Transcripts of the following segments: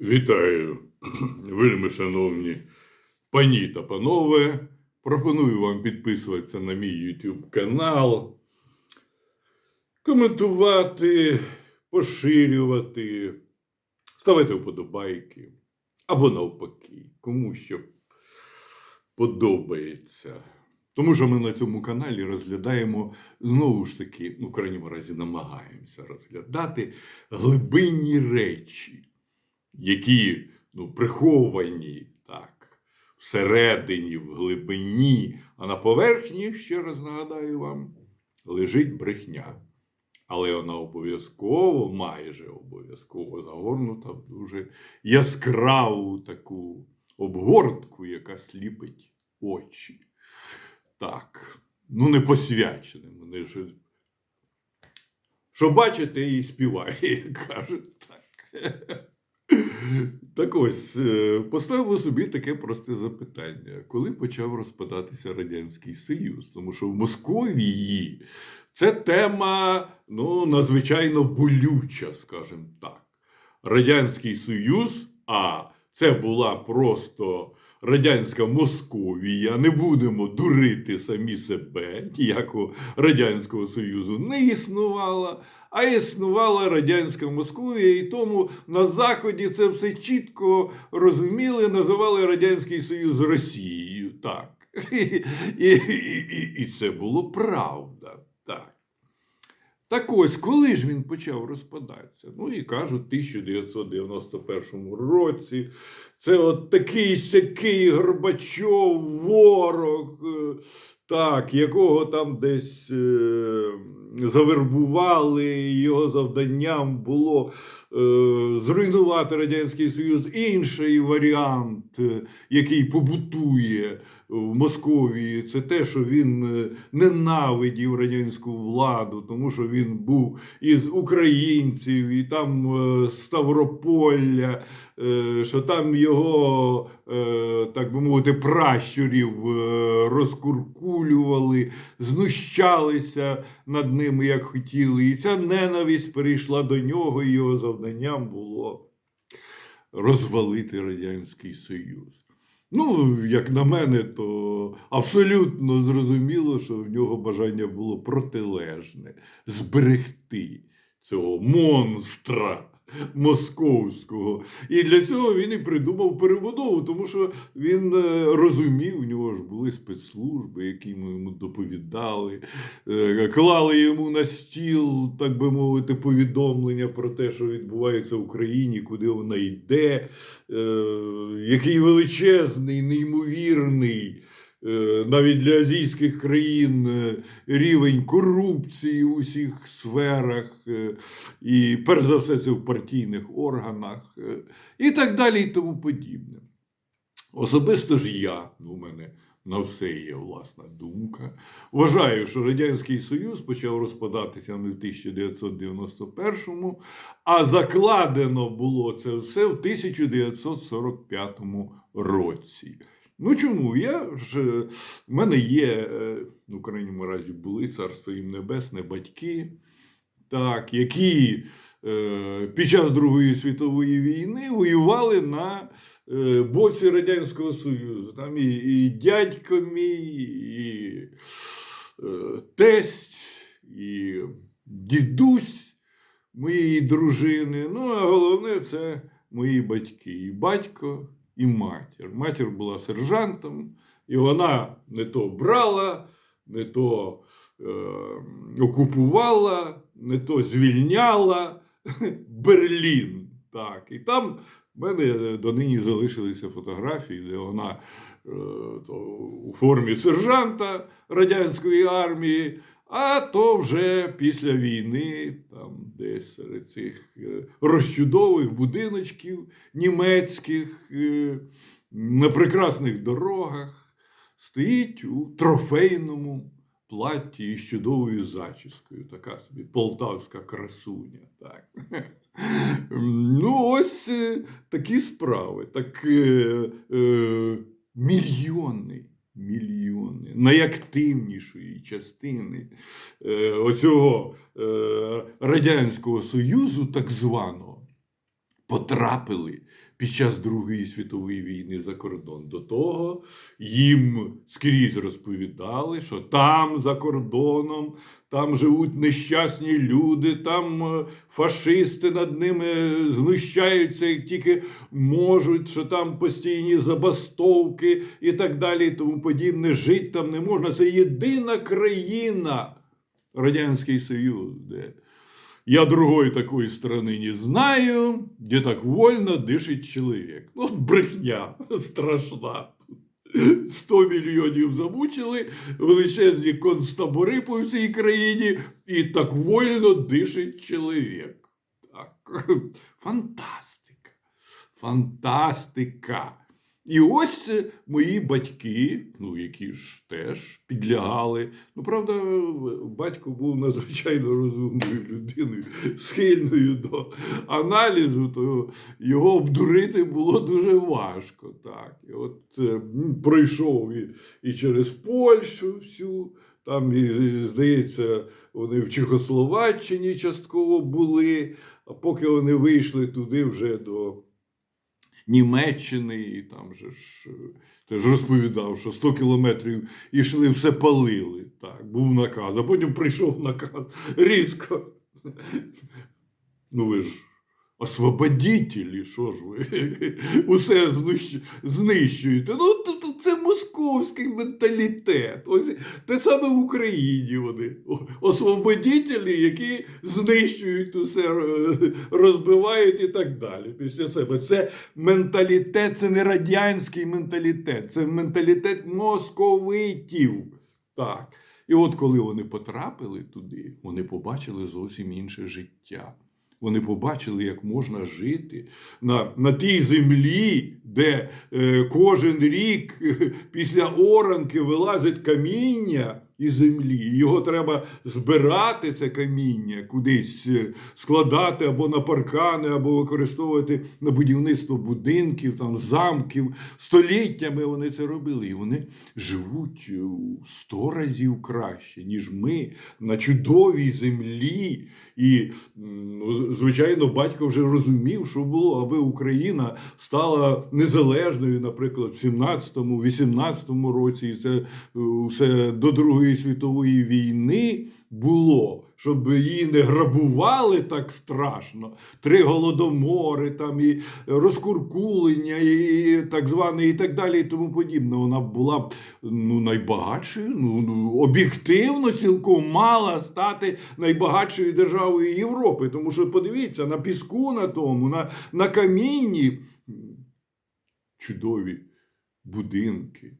Вітаю, вельми шановні пані та панове. Пропоную вам підписуватися на мій YouTube канал, коментувати, поширювати, ставити вподобайки або навпаки, кому що подобається. Тому що ми на цьому каналі розглядаємо знову ж таки, ну, в крайньому разі, намагаємося розглядати глибинні речі які ну, приховані так, всередині, в глибині, а на поверхні, ще раз нагадаю вам, лежить брехня. Але вона обов'язково, майже обов'язково загорнута в дуже яскраву таку обгортку, яка сліпить очі. Так, ну не посвяченим. Вони ж що бачите і співає, кажуть так. Так ось, е, поставимо собі таке просте запитання: коли почав розпадатися Радянський Союз? Тому що в Московії це тема ну, надзвичайно болюча, скажімо так. Радянський Союз, а це була просто радянська Московія. Не будемо дурити самі себе, ніякого Радянського Союзу не існувало, а існувала радянська Московія, і тому на Заході це все чітко розуміли, називали Радянський Союз Росією. Так. І, і, і, і це було правда. Так. Так ось, коли ж він почав розпадатися? Ну і кажуть, в 1991 році це от такий сякий Горбачов, ворог, е, так, якого там десь е, завербували, його завданням було е, зруйнувати Радянський Союз. Інший варіант, е, який побутує в Московії, це те, що він е, ненавидів радянську владу, тому що він був із українців, і там е, Ставрополя, е, що там його, так би мовити, пращурів розкуркулювали, знущалися над ними, як хотіли. І ця ненависть перейшла до нього, і його завданням було розвалити Радянський Союз. Ну, як на мене, то абсолютно зрозуміло, що в нього бажання було протилежне зберегти цього монстра московського. І для цього він і придумав перебудову, тому що він е, розумів, у нього ж були спецслужби, які йому доповідали, е, клали йому на стіл, так би мовити, повідомлення про те, що відбувається в Україні, куди вона йде, е, який величезний, неймовірний. Е, Навіть для азійських країн е, рівень корупції у всіх сферах, е, і перш за все це в партійних органах, і так далі, і тому подібне. Особисто ж я, ну, у мене на все є власна думка. Вважаю, що Радянський Союз почав розпадатися не в 1991-му, а закладено було це все в 1945 році. Ну чому? Я ж е, в мене є, е, ну, в крайньому разі, були царство їм небесне, батьки, так, які е, під час Другої світової війни воювали на е, боці Радянського Союзу. Там і, і дядько мій, і е, тесть, і дідусь моєї дружини. Ну, а головне це мої батьки. І батько, і матір. Матір була сержантом, і вона не то брала, не то е, окупувала, не то звільняла Берлін. Так. І там в мене донині залишилися фотографії, де вона е, то, у формі сержанта радянської армії. А то вже після війни, там десь серед цих е, розчудових будиночків німецьких е, на прекрасних дорогах стоїть у трофейному платті із чудовою зачіскою. Така собі полтавська красуня. Так. Ну, ось е, такі справи. Так е, е, мільйони мільйони найактивнішої частини е, оцього е, Радянського Союзу, так званого, потрапили під час Другої світової війни за кордон. До того їм скрізь розповідали, що там за кордоном, там живуть нещасні люди, там е, фашисти над ними знущаються як тільки можуть, що там постійні забастовки і так далі, і тому подібне. Жити там не можна. Це єдина країна, Радянський Союз, де я другой такой страны не знаю, где так вольно дышить чоловік. Ну, брехня страшна. 100 мільйонів замучили, величезні концтабори по всій країні, і так вольно дишить чоловік. Так. Фантастика. Фантастика. І ось е, мої батьки, ну які ж теж підлягали. Ну, правда, батько був надзвичайно розумною людиною, схильною до аналізу, то його обдурити було дуже важко. Так. І от е, пройшов і, і через Польщу всю, там, і, здається, вони в Чехословаччині частково були, а поки вони вийшли туди вже до. Німеччини, і там же ж е, теж розповідав, що 100 кілометрів йшли, все палили. Так, був наказ. А потім прийшов наказ різко. Ну ви ж освободітелі, що ж ви? Усе знищуєте. Ну, це московський менталітет. Ось те саме в Україні вони. Освободітелі, які знищують усе, е, розбивають і так далі. Після себе. Це менталітет, це не радянський менталітет, це менталітет московитів. Так. І от коли вони потрапили туди, вони побачили зовсім інше життя. Вони побачили, як можна жити на, на тій землі, де е, кожен рік е, після оранки вилазить каміння із землі. Його треба збирати, це каміння, кудись е, складати або на паркани, або використовувати на будівництво будинків, там, замків. Століттями вони це робили. І вони живуть е, сто разів краще, ніж ми на чудовій землі. І, ну, звичайно, батько вже розумів, що було, аби Україна стала незалежною, наприклад, в 17-му, 18-му році, і це е, все до Другої світової війни було, щоб її не грабували так страшно. Три голодомори, там і розкуркулення, і так зване, і так далі, і тому подібне. Вона була б ну, найбагатшою, ну, ну, об'єктивно цілком мала стати найбагатшою державою Європи. Тому що подивіться, на піску на тому, на, на камінні чудові будинки,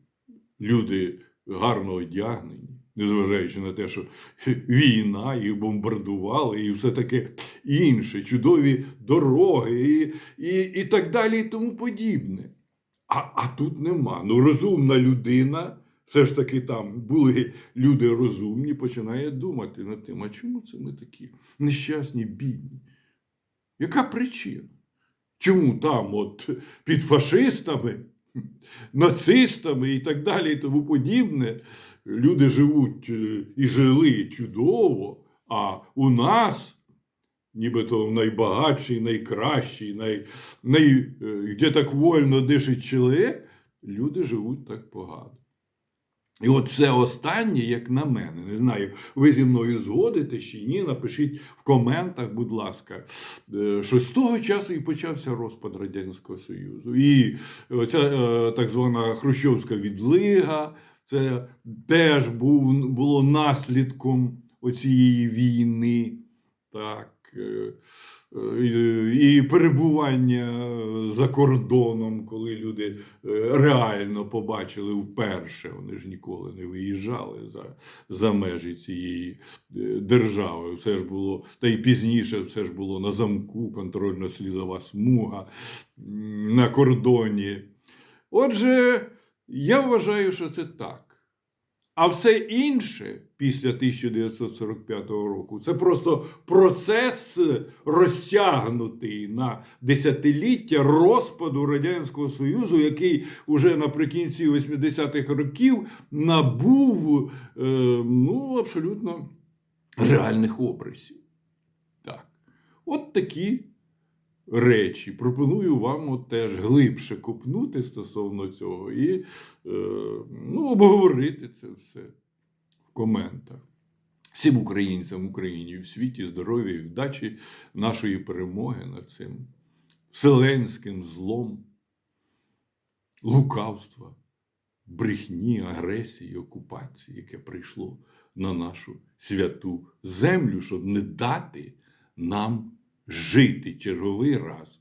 люди гарно одягнені. Незважаючи на те, що війна, їх бомбардували, і все таке інше, чудові дороги, і, і, і так далі, і тому подібне. А, а тут нема. Ну, розумна людина, все ж таки там були люди розумні, починає думати над тим, а чому це ми такі нещасні, бідні? Яка причина? Чому там, от під фашистами, нацистами і так далі, і тому подібне, люди живуть е, і жили чудово, а у нас нібито найбагатший, найкращий, най, най, е, де так вольно дишить чоловік, люди живуть так погано. І от це останнє, як на мене, не знаю, ви зі мною згодите чи ні, напишіть в коментах, будь ласка, е, що з того часу і почався розпад Радянського Союзу. І ця е, так звана Хрущовська відлига, це теж був, було наслідком оцієї війни. Так. Е, І перебування за кордоном, коли люди е, реально побачили вперше, вони ж ніколи не виїжджали за, за межі цієї е, держави. Все ж було, та й пізніше все ж було на замку, контрольно-слідова смуга на кордоні. Отже, я вважаю, що це так. А все інше після 1945 року це просто процес розтягнутий на десятиліття розпаду Радянського Союзу, який уже наприкінці 80-х років набув е, ну, абсолютно реальних образів. Так. От такі речі. Пропоную вам от теж глибше копнути стосовно цього і е, ну, обговорити це все в коментах. Всім українцям Україні в світі здоров'я і вдачі нашої перемоги над цим вселенським злом, лукавства, брехні, агресії, окупації, яке прийшло на нашу святу землю, щоб не дати нам жити черговий раз